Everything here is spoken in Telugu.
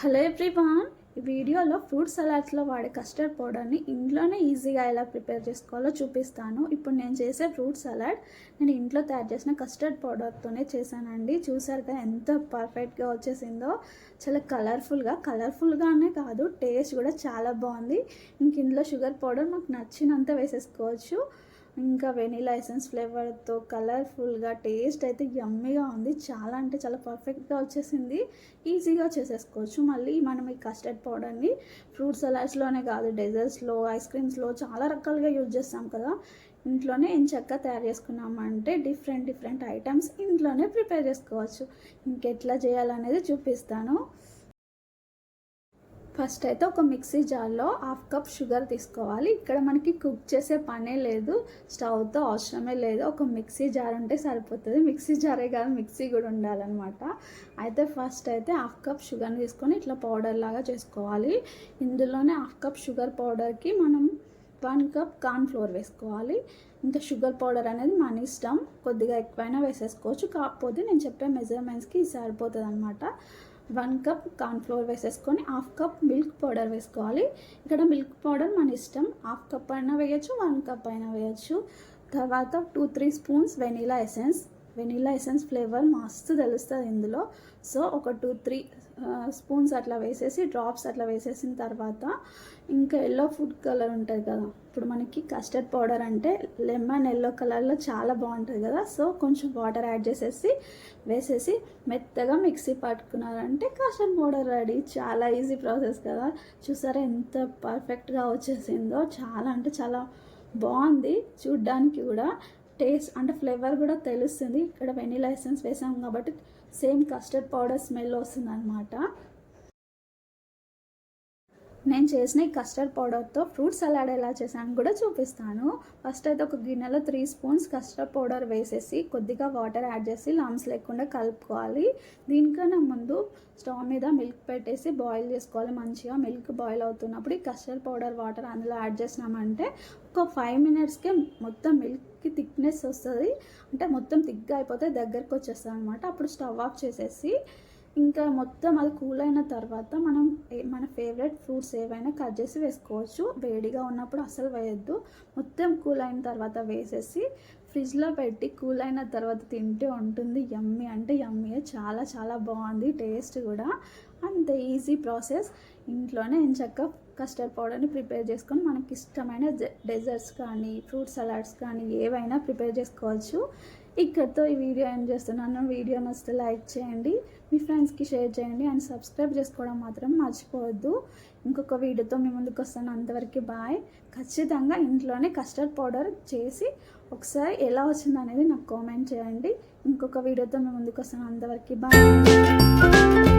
హలో ఎవ్రీవాన్ ఈ వీడియోలో ఫ్రూట్ సలాడ్స్లో వాడే కస్టర్డ్ పౌడర్ని ఇంట్లోనే ఈజీగా ఎలా ప్రిపేర్ చేసుకోవాలో చూపిస్తాను. ఇప్పుడు నేను చేసే ఫ్రూట్ సలాడ్ నేను ఇంట్లో తయారు చేసిన కస్టర్డ్ పౌడర్తోనే చేశానండి. చూసారుగా కదా ఎంత పర్ఫెక్ట్గా వచ్చేసిందో. చాలా కలర్ఫుల్గా కలర్ఫుల్గానే కాదు టేస్ట్ కూడా చాలా బాగుంది. ఇంక ఇందులో షుగర్ పౌడర్ మాకు నచ్చినంత వేసేసుకోవచ్చు. ఇంకా వెనీలా ఎసెన్స్ ఫ్లేవర్తో కలర్ఫుల్గా టేస్ట్ అయితే యమ్మీగా ఉంది. చాలా అంటే చాలా పర్ఫెక్ట్గా వచ్చేసింది. ఈజీగా చేసేసుకోవచ్చు. మళ్ళీ మనం ఈ కస్టర్డ్ పౌడర్ని ఫ్రూట్ సలాడ్స్లోనే కాదు డెజర్ట్స్లో ఐస్ క్రీమ్స్లో చాలా రకాలుగా యూజ్ చేస్తాం కదా. ఇంట్లోనే ఎంచక్క తయారు చేసుకున్నామంటే డిఫరెంట్ డిఫరెంట్ ఐటమ్స్ ఇంట్లోనే ప్రిపేర్ చేసుకోవచ్చు. ఇంకెట్లా చేయాలనేది చూపిస్తాను. ఫస్ట్ అయితే ఒక మిక్సీ జార్లో హాఫ్ కప్ షుగర్ తీసుకోవాలి. ఇక్కడ మనకి కుక్ చేసే పనే లేదు స్టవ్తో అవసరమే లేదు. ఒక మిక్సీ జార్ ఉంటే సరిపోతుంది. మిక్సీ జారే కాదు మిక్సీ కూడా ఉండాలన్నమాట. అయితే ఫస్ట్ అయితే హాఫ్ కప్ షుగర్ని తీసుకొని ఇట్లా పౌడర్ లాగా చేసుకోవాలి. ఇందులోనే హాఫ్ కప్ షుగర్ పౌడర్కి మనం వన్ కప్ కార్న్ ఫ్లోర్ వేసుకోవాలి. ఇంకా షుగర్ పౌడర్ అనేది మన ఇష్టం. కొద్దిగా ఎక్కువైనా వేసేసుకోవచ్చు. కాకపోతే నేను చెప్పే మెజర్మెంట్స్కి సరిపోతుంది అనమాట వన్ కప్ కార్న్ఫ్లోర్ వేసేసుకొని హాఫ్ కప్ మిల్క్ పౌడర్ వేసుకోవాలి. ఇక్కడ మిల్క్ పౌడర్ మన ఇష్టం. హాఫ్ కప్ అయినా వేయచ్చు వన్ కప్ అయినా వేయచ్చు. తర్వాత two three spoons vanilla essence. Vanilla essence flavour మస్తు తెలుస్తుంది ఇందులో. సో ఒక టూ త్రీ స్పూన్స్ అట్లా వేసేసి డ్రాప్స్ అట్లా వేసేసిన తర్వాత ఇంకా ఎల్లో ఫుడ్ కలర్ ఉంటుంది కదా. ఇప్పుడు మనకి కస్టర్డ్ పౌడర్ అంటే లెమన్ ఎల్లో కలర్లో చాలా బాగుంటుంది కదా. సో కొంచెం వాటర్ యాడ్ చేసేసి వేసేసి మెత్తగా మిక్సీ పట్టుకున్నారంటే కస్టర్డ్ పౌడర్ రెడీ. చాలా ఈజీ ప్రాసెస్ కదా. చూసారా ఎంత పర్ఫెక్ట్గా వచ్చేసిందో. చాలా అంటే చాలా బాగుంది. చూడ్డానికి కూడా టేస్ట్ అంటే ఫ్లేవర్ కూడా తెలుస్తుంది. ఇక్కడ వెనీలా ఎసెన్స్ వేసాం కాబట్టి సేమ్ కస్టర్డ్ పౌడర్ స్మెల్ వస్తుంది అనమాట నేను చేసిన ఈ కస్టర్డ్ పౌడర్తో ఫ్రూట్ సలాడ్ ఎలా చేశాను కూడా చూపిస్తాను. ఫస్ట్ అయితే ఒక గిన్నెలో త్రీ స్పూన్స్ కస్టర్డ్ పౌడర్ వేసేసి కొద్దిగా వాటర్ యాడ్ చేసి లమ్స్ లేకుండా కలుపుకోవాలి. దీనికన్నా ముందు స్టవ్ మీద మిల్క్ పెట్టేసి బాయిల్ చేసుకోవాలి. మంచిగా మిల్క్ బాయిల్ అవుతున్నప్పుడు ఈ కస్టర్డ్ పౌడర్ వాటర్ అందులో యాడ్ చేసినామంటే ఒక ఫైవ్ మినిట్స్కే మొత్తం మిల్క్కి థిక్నెస్ వస్తుంది. అంటే మొత్తం థిక్గా అయిపోతే దగ్గరకు వచ్చేస్తుంది అనమాట అప్పుడు స్టవ్ ఆఫ్ చేసేసి ఇంకా మొత్తం అది కూల్ అయిన తర్వాత మనం మన ఫేవరెట్ ఫ్రూట్స్ ఏవైనా కట్ చేసి వేసుకోవచ్చు. వేడిగా ఉన్నప్పుడు అసలు వేయద్దు. మొత్తం కూల్ అయిన తర్వాత వేసేసి ఫ్రిడ్జ్లో పెట్టి కూల్ అయిన తర్వాత తింటే ఉంటుంది. యమ్మీ అంటే యమ్మీ. చాలా చాలా బాగుంది టేస్ట్ కూడా. అంత ఈజీ ప్రాసెస్. ఇంట్లోనే ఎంచక్క కస్టర్డ్ పౌడర్ని ప్రిపేర్ చేసుకొని మనకి ఇష్టమైన డెజర్ట్స్ కానీ ఫ్రూట్ సలాడ్స్ కానీ ఏవైనా ప్రిపేర్ చేసుకోవచ్చు. ఇక్కడితో ఈ వీడియో ఏం చేస్తున్నాను. వీడియో నచ్చితే లైక్ చేయండి మీ ఫ్రెండ్స్కి షేర్ చేయండి అండ్ సబ్స్క్రైబ్ చేసుకోవడం మాత్రం మర్చిపోవద్దు. ఇంకొక వీడియోతో మీ ముందుకు వస్తాను. అంతవరకు బాయ్. ఖచ్చితంగా ఇంట్లోనే కస్టర్డ్ పౌడర్ చేసి ఒకసారి ఎలా వచ్చింది అనేది నాకు కామెంట్ చేయండి. ఇంకొక వీడియోతో మీ ముందుకు వస్తాను. అంతవరకు బాయ్.